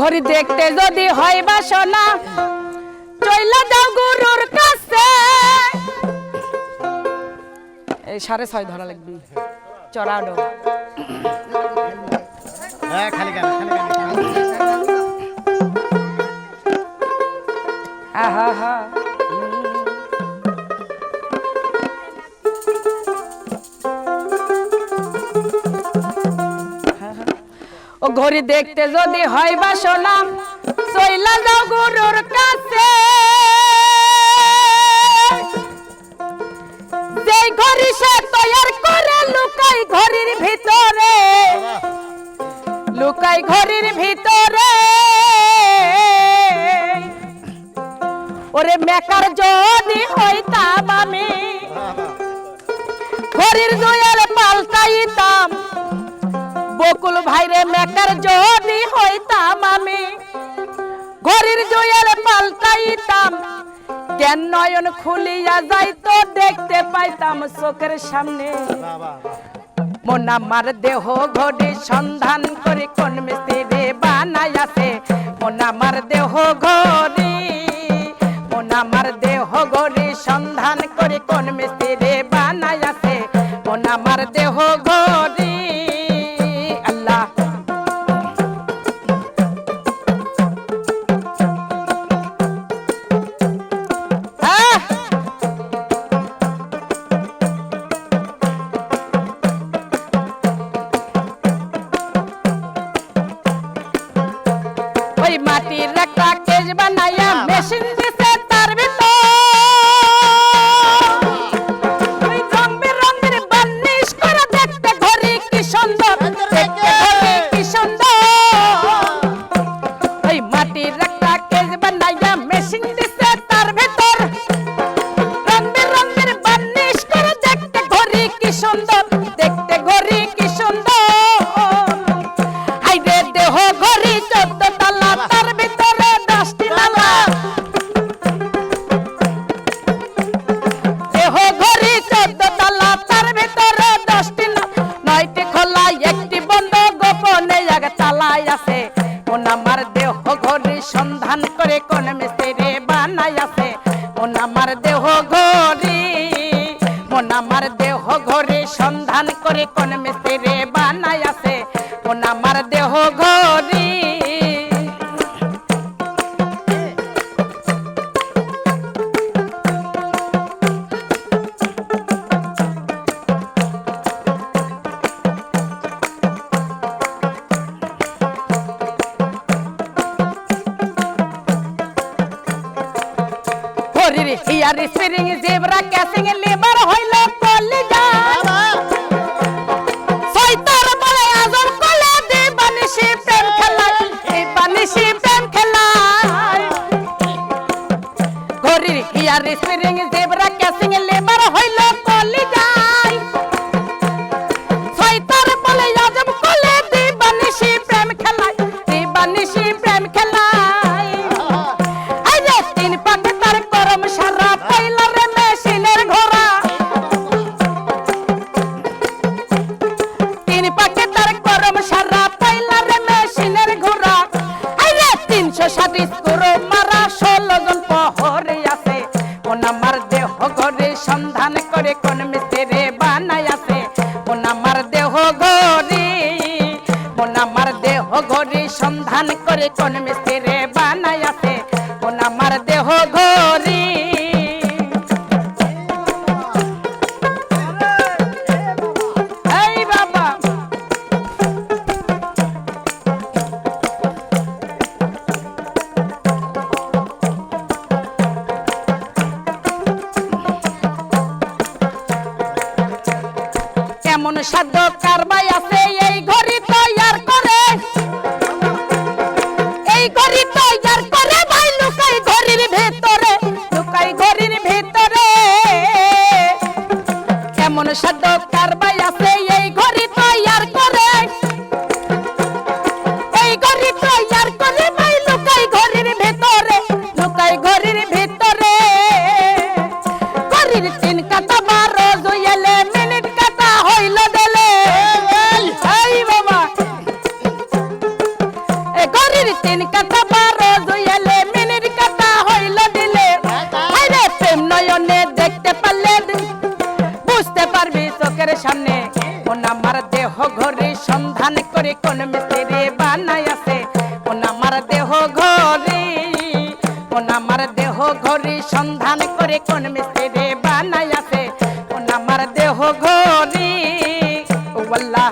ঘড়ি দেখতে যদি হয় বাসনা চইলা যাও গুরুর কাছে। এই সাড়ে ছয় ধরা লাগবে। চড়াডো হ্যাঁ খালি গান খালি গান। আহা হা ও ঘড়ি দেখতে যদি হয় বাসনা চইলা যাও গুরুর কাছে। যেই ঘড়ি সে তৈয়ার করে লুকাই ঘড়ির ভিতরে, লুকাই ঘড়ির ভিতরে। ওরে মেকার যদি হইতাম আমি, ঘড়ির পাল্টাইতাম বকুল ভাইরে মেকার যদি হইতাম আমি ঘড়ির দুয়ার পাল্টাইতাম, জ্ঞান নয়ন খুলিয়া যাইতো, দেখতে পাইতাম চোখের সামনে। মন আমার দেহ ঘড়ি সন্ধান করে, কোন মিস্ত্রি বানাই আছে মন আমার দেহ ঘড়ি মন আমার দেহ ঘড়ি সন্ধান বানাইয়া মেশিন দিছে তার ভিতর। রং বেরঙের বার্নিশ করে দেখতে ঘড়ি কি সুন্দর দেখতে কি সুন্দর। মাটির একটা কেজ বানাইয়া কোন দেহ ঘরে সন্ধান করে কোন মিস্ত্রি বানাই আছে কোন আমার দেহ ঘরে আমার দেহ ঘরে সন্ধান করে কোন মিস্ত্রি বানাই আছে কোন দেহ ঘড়ি হিয়ার স্প্রিং জেব্রা ক্যাসিং লেবার হইল কলিজা। সৈতার বলে আজর কলে দিবানিশি প্রেম খেলায় বানিশি প্রেম খেলা ঘড়ির হিয়ার স্প্রিং আমার দেহ কোন আমার দেহ ঘরে সন্ধান করে কোন মিস্ত্রি বানাই সাধ্য কারবাই আছে? এই ঘড়ি তৈয়ার করে। এই ঘড়ি তৈয়ার করে ভাই লুকাই ঘড়ির ভেতরে। লুকাই ঘড়ির ভেতরে। কেমন সাধ্য কারবাই দেহ ঘরে সন্ধান করে কোন মিস্ত্রি বানাই আছে কোন আমার দেহ ঘরে ও ওয়াল্লাহ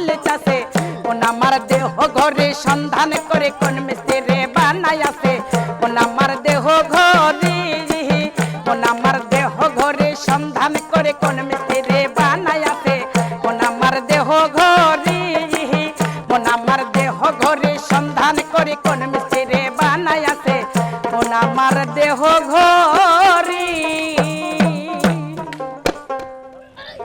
চালে চাষে কোন আমার দেহ ঘরে সন্ধান করে কোন